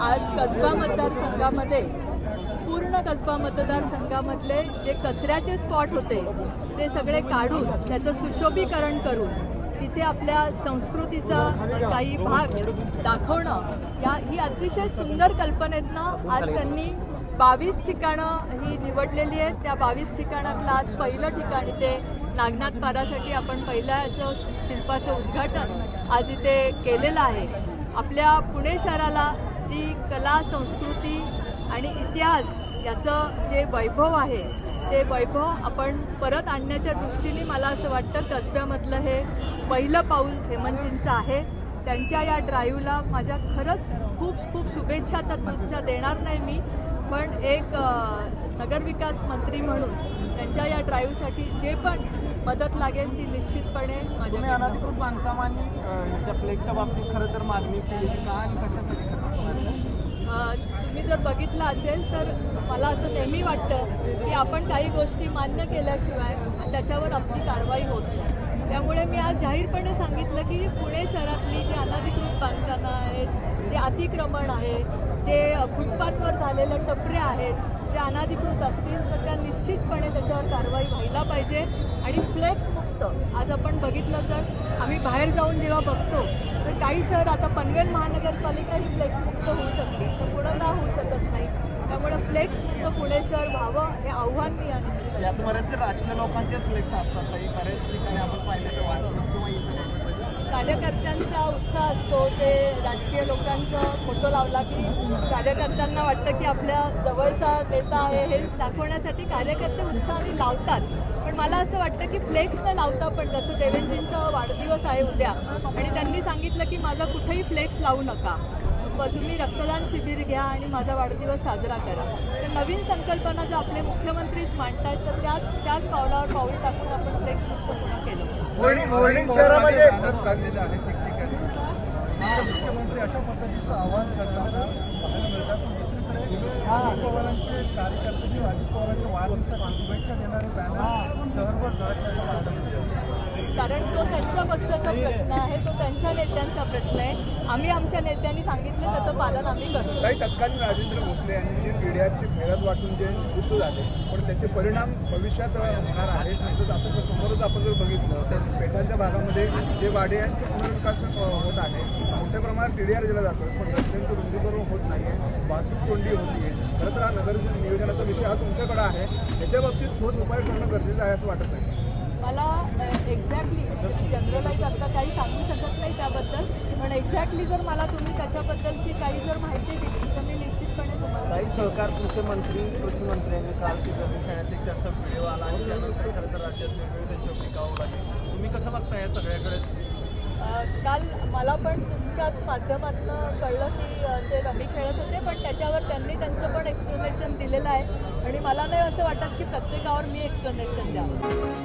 आज कसबा मतदारसंघामध्ये पूर्ण कसबा मतदारसंघामधले जे कचऱ्याचे स्पॉट होते ते सगळे काढून त्याचं सुशोभीकरण करून तिथे आपल्या संस्कृतीचा काही भाग दाखवणं या ही अतिशय सुंदर कल्पनेतनं आज त्यांनी बावीस ठिकाणं ही निवडलेली आहेत. त्या बावीस ठिकाणातलं आज पहिलं ठिकाण इथे नागनाथ पारासाठी आपण पहिल्या याचं शिल्पाचं उद्घाटन आज इथे केलेलं आहे. आपल्या पुणे शहराला जी कला संस्कृती आणि इतिहास याचं जे वैभव आहे ते वैभव आपण परत आणण्याच्या दृष्टीने मला असं वाटतं कसब्यामधलं हे पहिलं पाऊल हेमंतजींचं आहे. त्यांच्या या ड्राईव्हला माझ्या खरंच खूप खूप शुभेच्छा तर तुझ्या देणार नाही मी. पण एक नगरविकास मंत्री म्हणून त्यांच्या या ड्राईव्हसाठी जे पण मदत लागेल ती निश्चितपणे माझ्या अनधिकृत बांधकाम आणि ह्याच्या फ्लेक्सच्या बाबतीत खरं तर मागणी केली का आणि कशासाठी तुम्ही जर बघितलं असेल तर मला असं नेहमी वाटतं की आपण काही गोष्टी मान्य केल्याशिवाय त्याच्यावर आपली कारवाई होत नाही. त्यामुळे मी आज जाहीरपणे सांगितलं की पुणे शहरातली जी अनधिकृत बांधकामं आहेत जे अतिक्रमण आहे जे फुटपाथवर झालेल्या टपऱ्या आहेत जे अनाधिकृत असतील तर त्या निश्चितपणे त्याच्यावर कारवाई व्हायला पाहिजे आणि फ्लेक्स मुक्त. आज आपण बघितलं तर आम्ही बाहेर जाऊन जेव्हा बघतो तर काही शहर आता पनवेल महानगरपालिका ही फ्लेक्स मुक्त होऊ शकली तर पुढं ना होऊ फ्लेक्स पुणे शहर व्हावं हे आव्हान मी यात बरेचसे राजकीय लोकांचे फ्लेक्स असतात. काही बरेच ठिकाणी आपण पाहिले तर वाटतं किंवा कार्यकर्त्यांचा उत्साह असतो ते राजकीय लोकांचं फोटो लावला की कार्यकर्त्यांना वाटतं की आपल्या जवळचा नेता आहे हे दाखवण्यासाठी कार्यकर्ते उत्साहाने लावतात. पण मला असं वाटतं की फ्लेक्स न लावता पण जसं देवेंद्रजींचा वाढदिवस आहे उद्या आणि त्यांनी सांगितलं की माझा कुठेही फ्लेक्स लावू नका. तुम्ही रक्तदान शिबिर घ्या आणि माझा वाढदिवस साजरा करा. तर नवीन संकल्पना जर आपले मुख्यमंत्रीच मांडतायत तर त्याच त्याच पावलावर पाऊल टाकून आपण फ्लेक्स मुक्त पुन्हा केलं. मोर्निंग शहरामध्ये मुख्यमंत्री अशा पद्धतीचं आवाहन करताना दुसरीकडे अजित पवारांचे कार्यकर्ते जे अजित पवारांच्या वाढदिवसाच्या शुभेच्छा देणारे बॅनर शहरभर मिळतात कारण तो त्यांच्या पक्षाचा प्रश्न आहे तो त्यांच्या नेत्यांचा प्रश्न आहे. आम्ही आमच्या नेत्यांनी सांगितलं त्याचं पालन आम्ही करतो. काही तत्कालीन राजेंद्र भोसले यांनी जे पिढ्याची फेरत वाटून जे मृत्यू झाले पण त्याचे परिणाम भविष्यात होणार आहेत तसंच आता समोरच आपण जर बघितलं तर पेठांच्या भागामध्ये जे वाड्यांचे पुनर्विकास होत आहे मोठ्या प्रमाणात टीडीआर दिला जातो पण रस्त्यांचं रुंदीकरण होत नाही आहे वाहतूक कोंडी होती आहे खरं तर हा नगर नियोजनाचा विषय हा तुमच्याकडे आहे. त्याच्या बाबतीत ठोस उपाय करणं गरजेचं आहे असं वाटत नाही. मला एक्झॅक्टली म्हणजे मी जनरलाईज आता काही सांगू शकत नाही त्याबद्दल पण एक्झॅक्टली जर मला तुम्ही त्याच्याबद्दलची काही जर माहिती दिली तर मी निश्चितपणे तुम्हाला काही सहकार तुमचे मंत्री कृषी मंत्री यांनी काल ती जमीन खेळण्याचा एक त्यांचा व्हिडिओ आला आणि त्यानंतर खरं तर राज्यात वेगवेगळे त्यांच्यावर टिकावं लागेल. तुम्ही कसं बघता या सगळ्याकडे? काल मला पण तुमच्याच माध्यमातून कळलं की ते रमी खेळत होते पण त्याच्यावर त्यांनी त्यांचं पण एक्सप्लेनेशन दिलेलं आहे. आणि मला नाही असं वाटत की प्रत्येकावर मी एक्सप्लेनेशन द्यावं.